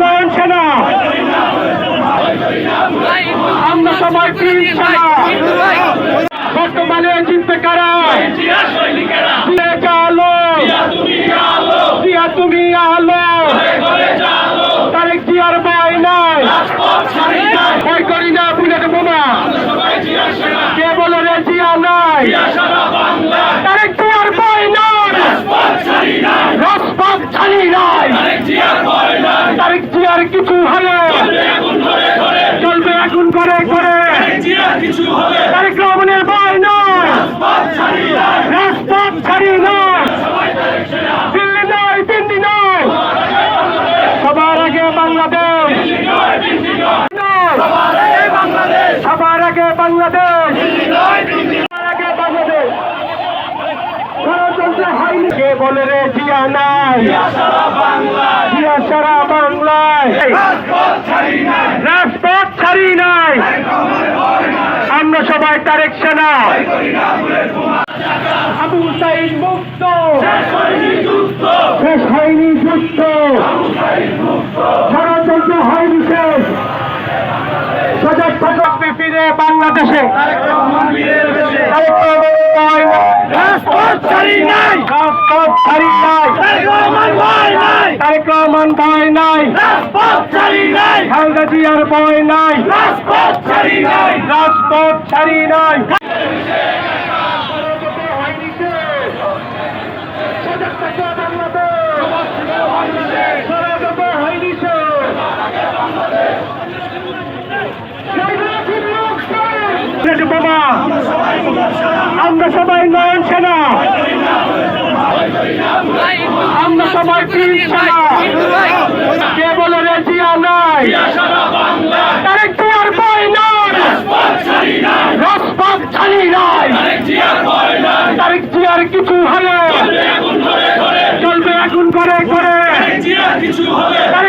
নয়ন সেনা। আমরা সবাই প্রিন্স সেনা। বর্তমানে চিনতে কারা? আলো দিয়া তুমি আলো। তারেক জিয়ার ভয় নাই। ভয় করি না বুলেট বোমা। কে বলে রে রাজপথ ছাড়ি নাই তারেক জিয়ার কিছু হলে চলবে এখন করে করে। তারেক রহমানের ভয় নয় রাজপথ দিল্লি নয় দিল্লি নয়। সবার আগে বাংলাদেশ। সবার আগে বাংলাদেশ। বলে রে, জিয়া নাই। জিয়া বাংলায় রাজপথ ছাড়ি নাই। আমরা সবাই তারেক সেনা। আবু সাইদ মুক্ত। শেষ হয়নি যুদ্ধ। ষড়যন্ত্র হয়নি শেষ। সজাগ থাকবে ফিরে বাংলাদেশে। নাই। ছাড়ি নাই। ছাড়ি নাই। তারেক রহমান ভয় নাই। খালেদা জিয়ার ভয় নাই। রাজপথ ছাড়ি নাই। বাবা আমরা সবাই নয়ন সেনা। আমরা সবাই প্রিন্স কেবল কে বলে রে জিয়া নাই। তারেক জিয়ার ভয় নাই। রাজপথ ছাড়ি নাই। তারেক জিয়ার কিছু হলে চলবে এখন করে করে কিছু রহমানের